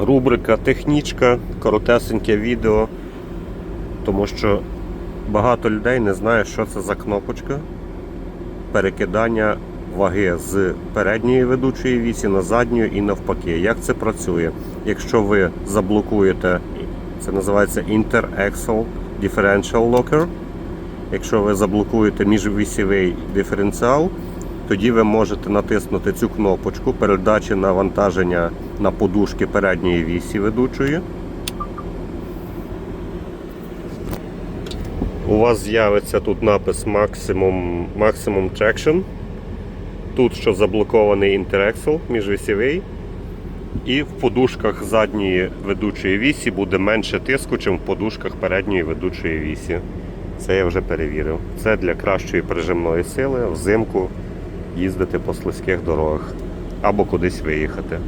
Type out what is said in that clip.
Рубрика технічка, коротесеньке відео, тому що багато людей не знає, що це за кнопочка перекидання ваги з передньої ведучої вісі на задню і навпаки. Як це працює? Якщо ви заблокуєте, це називається Inter-Axle Differential Locker. Якщо ви заблокуєте міжвісєвий диференціал, тоді ви можете натиснути цю кнопочку передачі навантаження на подушки передньої вісі ведучої. У вас з'явиться тут напис Maximum, Maximum Traction. Тут що заблокований інтерексел міжвісєвий. І в подушках задньої ведучої вісі буде менше тиску, ніж в подушках передньої ведучої вісі. Це я вже перевірив. Це для кращої прижимної сили взимку їздити по слизьких дорогах або кудись виїхати.